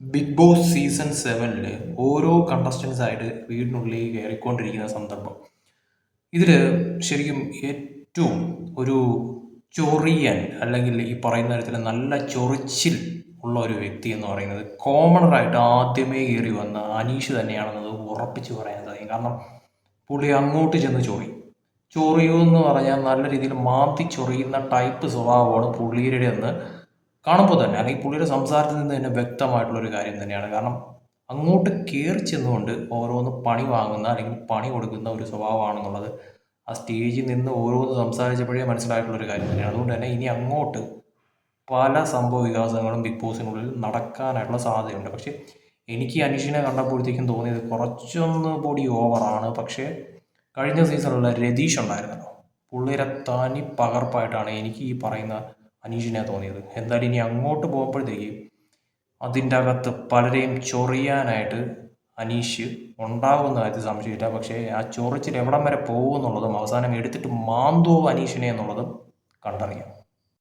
Big boss season സെവനിൽ ഓരോ contestants ആയിട്ട് വീടിനുള്ളിൽ കയറിക്കൊണ്ടിരിക്കുന്ന സന്ദർഭം. ഇതിൽ ശരിക്കും ഏറ്റവും ഒരു ചൊറിയൻ അല്ലെങ്കിൽ ഈ പറയുന്ന തരത്തിൽ നല്ല ചൊറിച്ചിൽ ഉള്ള ഒരു വ്യക്തി എന്ന് പറയുന്നത് കോമണറായിട്ട് ആദ്യമേ കയറി വന്ന അനീഷ് തന്നെയാണെന്നത് ഉറപ്പിച്ച് പറയാൻ സാധിക്കും. കാരണം പുള്ളി അങ്ങോട്ട് ചെന്ന് ചൊറി. ചൊറിയൂ എന്ന് പറഞ്ഞാൽ നല്ല രീതിയിൽ മാന്തി ചൊറിയുന്ന ടൈപ്പ് സ്വഭാവമാണ് പുള്ളിയുടെ എന്ന് കാണുമ്പോൾ തന്നെ അല്ലെങ്കിൽ പുള്ളിയുടെ സംസാരത്തിൽ നിന്ന് തന്നെ വ്യക്തമായിട്ടുള്ളൊരു കാര്യം തന്നെയാണ്. കാരണം അങ്ങോട്ട് കയറി ചെന്നുകൊണ്ട് ഓരോന്ന് പണി വാങ്ങുന്ന അല്ലെങ്കിൽ പണി കൊടുക്കുന്ന ഒരു സ്വഭാവമാണെന്നുള്ളത് ആ സ്റ്റേജിൽ നിന്ന് ഓരോന്ന് സംസാരിച്ചപ്പോഴേ മനസ്സിലായിട്ടുള്ളൊരു കാര്യം തന്നെയാണ്. അതുകൊണ്ട് തന്നെ ഇനി അങ്ങോട്ട് പല സംഭവ വികാസങ്ങളും ബിഗ് ബോസിനുള്ളിൽ നടക്കാനായിട്ടുള്ള സാധ്യതയുണ്ട്. പക്ഷേ എനിക്ക് അനീഷിനെ കണ്ടപ്പോഴത്തേക്കും തോന്നിയത് കുറച്ചൊന്ന് പൊടി ഓവറാണ്. പക്ഷേ കഴിഞ്ഞ സീസണിലുള്ള രതീഷ് ഉണ്ടായിരുന്നല്ലോ. പുള്ളിയുടെ തനി പകർപ്പായിട്ടാണ് എനിക്ക് ഈ പറയുന്ന അനീഷിനെ തോന്നിയത്. എന്തായാലും ഇനി അങ്ങോട്ട് പോകുമ്പോഴത്തേക്ക് അതിന്റെ അകത്ത് പലരെയും ചൊറിയാനായിട്ട് അനീഷ് ഉണ്ടാകുന്ന കാര്യത്തിൽ സംശയമില്ല. പക്ഷേ ആ ചൊറിച്ചിൽ എവിടം വരെ പോകുമെന്നുള്ളതും അവസാനം എടുത്തിട്ട് മാന്തോ അനീഷിനെ എന്നുള്ളതും കണ്ടറിയാം.